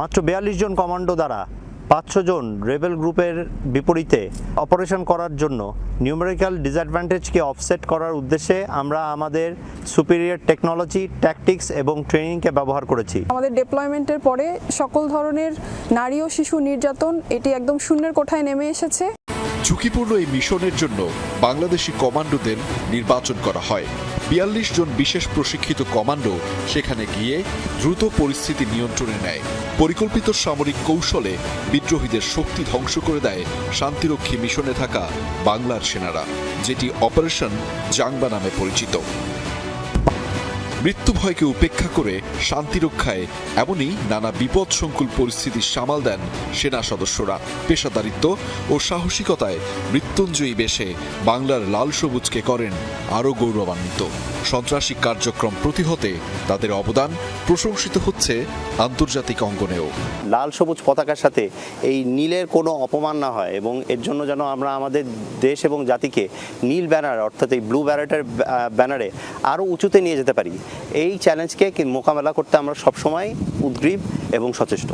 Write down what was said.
মাত্র বিয়াল্লিশ জন কমান্ডো দ্বারা পাঁচশো জন রেবেল গ্রুপের বিপরীতে অপারেশন করার জন্য নিউমেরিক্যাল ডিসঅ্যাডভান্টেজকে অফসেট করার উদ্দেশ্যে আমরা আমাদের সুপিরিয়র টেকনোলজি ট্যাকটিক্স এবং ট্রেনিংকে ব্যবহার করেছি। আমাদের ডেপ্লয়মেন্টের পরে সকল ধরনের নারী ও শিশু নির্যাতন এটি একদম শূন্যের কোঠায় নেমে এসেছে। ঝুঁকিপূর্ণ এই মিশনের জন্য বাংলাদেশি কমান্ডোদের নির্বাচন করা হয়। বিয়াল্লিশ জন বিশেষ প্রশিক্ষিত কমান্ডো সেখানে গিয়ে দ্রুত পরিস্থিতি নিয়ন্ত্রণে নেয়। পরিকল্পিত সামরিক কৌশলে বিদ্রোহীদের শক্তি ধ্বংস করে দেয় শান্তিরক্ষী মিশনে থাকা বাংলার সেনারা, যেটি অপারেশন জাংবা নামে পরিচিত। মৃত্যু ভয়কে উপেক্ষা করে শান্তিরক্ষায় এমনই নানা বিপদসংকুল পরিস্থিতি সামাল দেন সেনা সদস্যরা। পেশাদারিত্ব ও সাহসিকতায় মৃত্যুঞ্জয়ী বেশে বাংলার লাল সবুজকে করেন আরও গৌরবান্বিত। সন্ত্রাসী কার্যক্রম প্রতিহতে তাদের অবদান প্রশংসিত হচ্ছে আন্তর্জাতিক অঙ্গনেও। লাল সবুজ পতাকার সাথে এই নীলের কোনো অপমান না হয় এবং এর জন্য যেন আমরা আমাদের দেশ এবং জাতিকে নীল ব্যানার অর্থাৎ এই ব্লু ব্যানারের ব্যানারে আরও উঁচুতে নিয়ে যেতে পারি। এই চ্যালেঞ্জকে মোকাবেলা করতে আমরা সবসময় উদ্গ্রীব এবং সচেষ্ট।